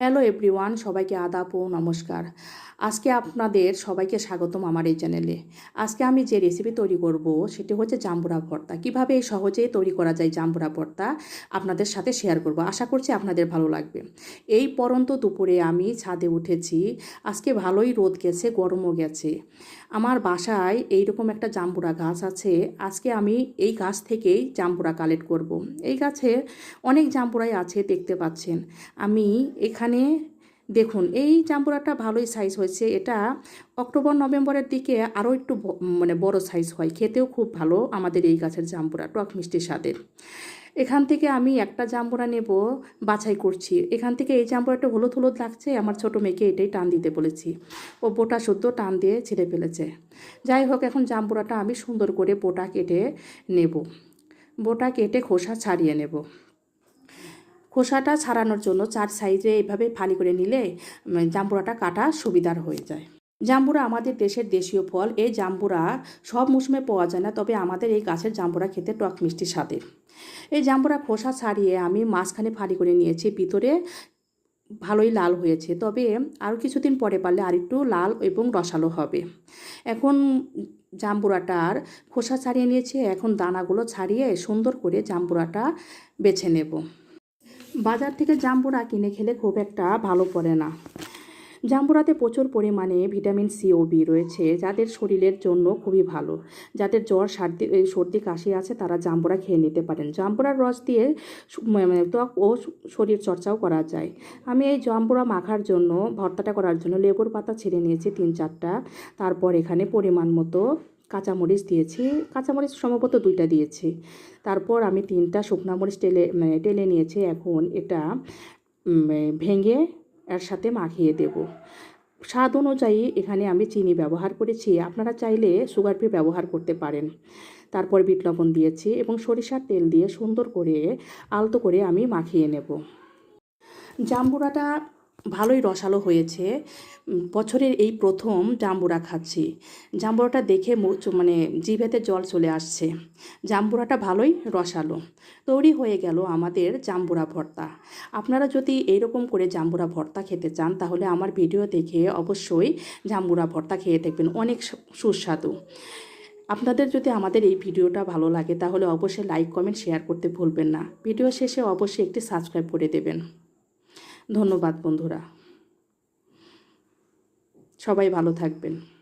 Hello everyone সবাইকে আদাব ও নমস্কার। আজকে আপনাদের সবাইকে স্বাগতম আমার এই চ্যানেলে আজকে আমি যে রেসিপি তৈরি করব, সেটি হচ্ছে জাম্বুরা ভর্তা। কীভাবে এই সহজেই তৈরি করা যায় জাম্বুরা ভর্তা, আপনাদের সাথে শেয়ার করব। আশা করছি আপনাদের ভালো লাগবে। এই পরন্ত দুপুরে আমি ছাদে উঠেছি। আজকে ভালোই রোদ গেছে, গরমও গেছে। আমার বাসায় এইরকম একটা জাম্বুরা গাছ আছে। আজকে আমি এই গাছ থেকেই জাম্বুরা কালেক্ট করব। এই গাছে অনেক জাম্বুরাই আছে, দেখতে পাচ্ছেন। আমি এখানে দেখুন, এই জাম্বুরাটা ভালোই সাইজ হয়েছে। এটা অক্টোবর, নভেম্বরের দিকে আরও একটু মানে বড় সাইজ হয়। খেতেও খুব ভালো আমাদের এই গাছের জাম্বুরা, টক মিষ্টির স্বাদের। এখান থেকে আমি একটা জাম্বুরা নেব, বাছাই করছি। এখান থেকে এই জাম্বুরাটা হলুদ হলুদ লাগছে, আমার ছোটো মেয়েকে এটাই টান দিতে বলেছি। ও বোটা শুদ্ধ টান দিয়ে ছিঁড়ে ফেলেছে। যাই হোক, এখন জাম্বুরাটা আমি সুন্দর করে বোটা কেটে নেব। বোটা কেটে খোসা ছাড়িয়ে নেব। খোসাটা ছাড়ানোর জন্য চার সাইজে এভাবে ফালি করে নিলে জাম্বুরাটা কাটা সুবিধার হয়ে যায়। জাম্বুরা আমাদের দেশের দেশীয় ফল, এই জাম্বুরা সব মৌসুমে পাওয়া যায় না, তবে আমাদের এই গাছের জাম্বুরা খেতে টক মিষ্টি স্বাদের। এই জাম্বুরা খোসা ছাড়িয়ে আমি মাঝখানে ফালি করে নিয়েছি, ভিতরে ভালোই লাল হয়েছে, তবে আরও কিছুদিন পরে পারলে আরেকটু লাল এবং রসালো হবে। এখন জাম্বুরাটার খোসা ছাড়িয়ে নিয়েছি, এখন দানাগুলো ছাড়িয়ে সুন্দর করে জাম্বুরাটা বেছে নেব। বাজার থেকে জাম্বুরা কিনে খেলে খুব একটা ভালো পড়ে না। জাম্বুরাতে প্রচুর পরিমাণে ভিটামিন সি ও বি রয়েছে, যাদের শরীরের জন্য খুবই ভালো। যাদের জ্বর, সর্দি সর্দি, কাশি আছে, তারা জাম্বুরা খেয়ে নিতে পারেন। জাম্বুরার রস দিয়ে ত্বক ও শরীর চর্চাও করা যায়। আমি এই জাম্বুরা মাখার জন্য, ভর্তাটা করার জন্য লেবুর পাতা ছেড়ে নিয়েছি তিন চারটা। তারপর এখানে পরিমাণ মতো কাঁচামরিচ দিয়েছি। কাঁচামরিচ সম্ভবত দুইটা দিয়েছি। তারপর আমি তিনটা শুকনা মরিচ টেলে মানে টেলে নিয়েছি। এখন এটা ভেঙে এর সাথে মাখিয়ে দেব। স্বাদ অনুযায়ী এখানে আমি চিনি ব্যবহার করেছি। আপনারা চাইলে সুগার ফ্রি ব্যবহার করতে পারেন। তারপর বিট লবণ দিয়েছি এবং সরিষার তেল দিয়ে সুন্দর করে আলতো করে আমি মাখিয়ে নেব। জাম্বুরাটা ভালোই রসালো হয়েছে। বছরের এই প্রথম জাম্বুরা খাচ্ছি। জাম্বুরাটা দেখে মানে জিভেতে জল চলে আসছে। জাম্বুরাটা ভালোই রসালো। তৈরি হয়ে গেল আমাদের জাম্বুরা ভর্তা। আপনারা যদি এইরকম করে জাম্বুরা ভর্তা খেতে চান, তাহলে আমার ভিডিও দেখে অবশ্যই জাম্বুরা ভর্তা খেয়ে দেখবেন। অনেক সুস্বাদু। আপনাদের যদি আমাদের এই ভিডিওটা ভালো লাগে, তাহলে অবশ্যই লাইক, কমেন্ট, শেয়ার করতে ভুলবেন না। ভিডিও শেষে অবশ্যই একটি সাবস্ক্রাইব করে দেবেন। ধন্যবাদ বন্ধুরা। সবাই ভালো থাকবেন।